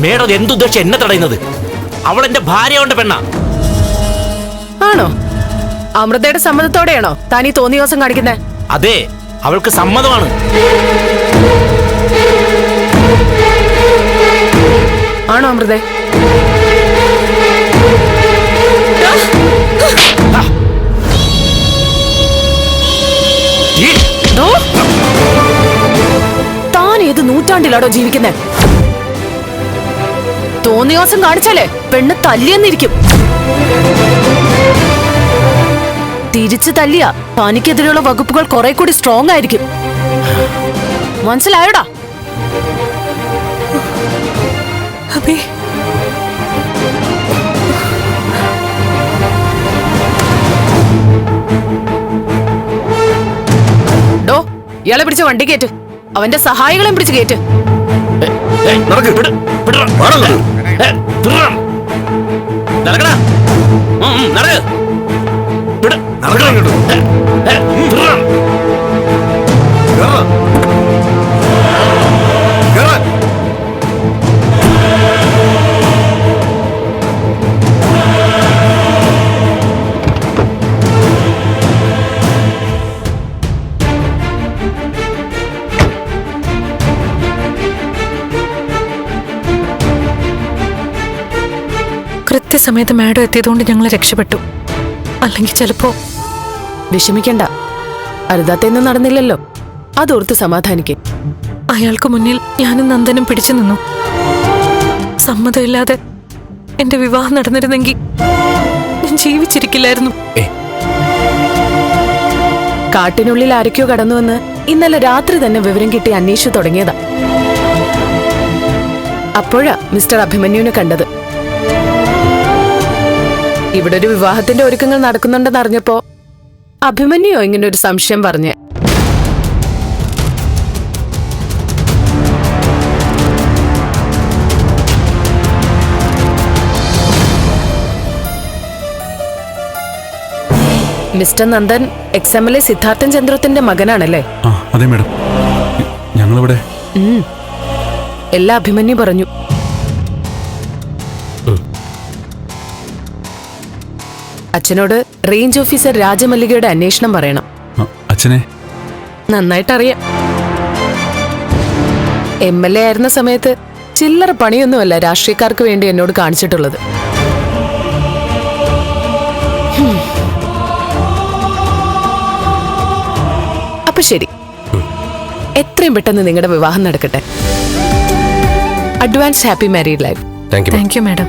Madam എന്തുദ്ദേശം എന്നെ തടയുന്നത്? അവൾ എന്റെ ഭാര്യയോണ്ട പെണ്ണ. ആണോ? അമൃതയുടെ സമ്മതത്തോടെയാണോ താനീ തോന്നിയ ദിവസം കാണിക്കുന്നത് അതെ അവൾക്ക് സമ്മതമാണ്. ആണോ അമൃതേ? താൻ ഏത് നൂറ്റാണ്ടിലാണോ ജീവിക്കുന്നേ? തോന്നിയ ദിവസം കാണിച്ചാലേ പെണ്ണ് തല്ലിയെന്നിരിക്കും. തിരിച്ചു തല്ലിയ തനിക്കെതിരെയുള്ള വകുപ്പുകൾ കുറെ കൂടി സ്ട്രോങ് ആയിരിക്കും. മനസ്സിലായോടാ? അബി ഡോ ഇയാളെ പിടിച്ച വണ്ടി കയറ്റ് അവന്റെ സഹായികളെയും പിടിച്ച് കയറ്റ് ഏയ്, നടക്ക്, നടക്കടാ. നടക്ക്. വിട്, വിടടാ. കൃത്യസമയത്ത് മാഡം എത്തിയതുകൊണ്ട് ഞങ്ങൾ രക്ഷപ്പെട്ടു. അല്ലെങ്കിൽ ചിലപ്പോ വിഷമിക്കണ്ട. അരുതാത്തൊന്നും നടന്നില്ലല്ലോ. അതോർത്ത് സമാധാനിക്ക്. അയാൾക്ക് മുന്നിൽ ഞാനും നന്ദനും പിടിച്ചു നിന്നു. സമ്മതമില്ലാതെ എന്റെ വിവാഹം നടന്നിരുന്നെങ്കിൽ ഞാൻ ജീവിച്ചിരിക്കില്ലായിരുന്നു. കാട്ടിനുള്ളിൽ ആരൊക്കെയോ കടന്നുവെന്ന് ഇന്നലെ രാത്രി തന്നെ വിവരം കിട്ടി അന്വേഷിച്ചു തുടങ്ങിയതാ. അപ്പോഴാ മിസ്റ്റർ അഭിമന്യുവിനെ കണ്ടത്. ഇവിടെ ഒരു വിവാഹത്തിന്റെ ഒരുക്കങ്ങൾ നടക്കുന്നുണ്ടെന്ന് അറിഞ്ഞപ്പോ അഭിമന്യോ ഇങ്ങനെ ഒരു സംശയം പറഞ്ഞ്. Mister Nandan ex M L A Siddharthan ചന്ദ്രത്തിന്റെ മകനാണല്ലേ? അതെ മാഡം. ഞങ്ങളിവിടെ എല്ലാ അഭിമന്യു പറഞ്ഞു. അച്ഛനോട് റേഞ്ച് ഓഫീസർ രാജമല്ലികയുടെ അന്വേഷണം പറയണം. അച്ഛനെ. നന്നായിട്ടറിയാം. എം എൽ എ ആയിരുന്ന സമയത്ത് ചില്ലറ പണിയൊന്നുമല്ല രാഷ്ട്രീയക്കാർക്ക് വേണ്ടി എന്നോട് കാണിച്ചിട്ടുള്ളത്. അപ്പൊ ശരി. എത്രയും പെട്ടെന്ന് നിങ്ങളുടെ വിവാഹം നടക്കട്ടെ. Advance happy married life thank you madam